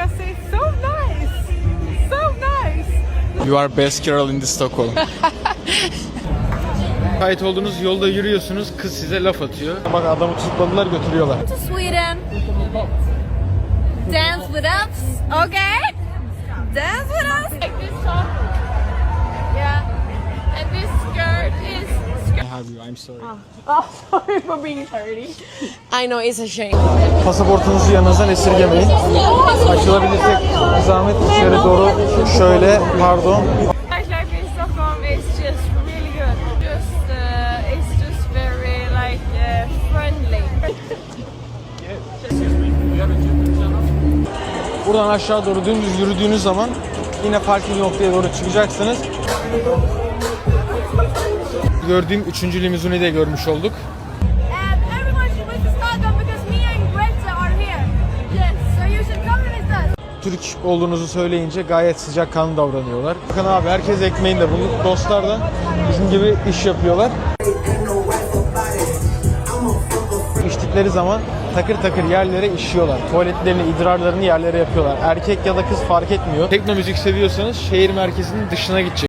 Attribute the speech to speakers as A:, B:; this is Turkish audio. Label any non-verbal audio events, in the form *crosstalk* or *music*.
A: because it's so nice. So nice.
B: You are best girl in the Stockholm. *laughs* Kayıt olduğunuz yolda yürüyorsunuz, kız size laf atıyor. Bak adamı tutukladılar götürüyorlar.
C: to Sweden. Dance with us, okay?
D: Skirt.
B: I have you, I'm sorry. *laughs*
D: Oh, sorry for being tardy.
E: I know it's a shame.
B: Pasaportunuzu yanınızdan esirgemeyin. Açılabilirsek zahmet içeri doğru şöyle pardon.
D: Nightlife in Stockholm is just really good. Just uh, it's just very like uh, friendly.
B: Buradan aşağı doğru dümdüz yürüdüğünüz zaman yine farklı bir noktaya doğru çıkacaksınız. Gördüğüm üçüncü limuzini de görmüş olduk. Türk olduğunuzu söyleyince gayet sıcakkanlı davranıyorlar. Bakın abi herkes ekmeğinde. Bu dostlar da bizim gibi iş yapıyorlar. İçtikleri zaman takır takır yerlere işiyorlar. Tuvaletlerini, idrarlarını yerlere yapıyorlar. Erkek ya da kız fark etmiyor. Tekno müzik seviyorsanız şehir merkezinin dışına gidecek.